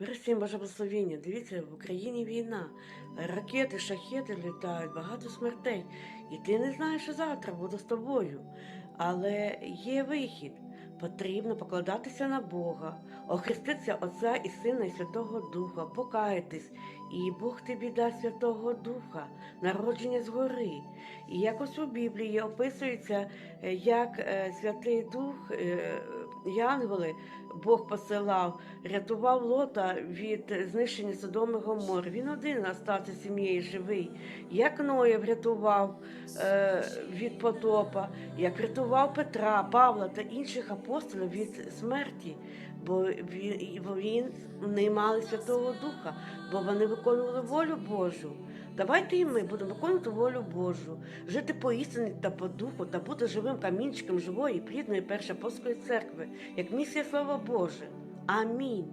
Всім Боже благословіння. Дивіться, в Україні війна. Ракети, шахети літають, багато смертей. І ти не знаєш, що завтра буде з тобою. Але є вихід. Потрібно покладатися на Бога, охреститися Отця і Сина і Святого Духа, покаятись, і Бог тобі дасть Святого Духа, народження згори. І якось у Біблії описується, е, як е, Святий Дух, е, янголи, Бог посилав, рятував Лота від знищення Содоми і Гомори. Він один остався сім'єю живий. Як Ноя врятував від потопа, як врятував Петра, Павла та інших апостолів від смерті, бо він не мали Святого Духа, бо вони виконували волю Божу. Давайте і ми будемо виконувати волю Божу, жити по істині та по духу, та бути живим камінчиком живої, плідної першої апостольської церкви, як місія Слава Боже. Амінь.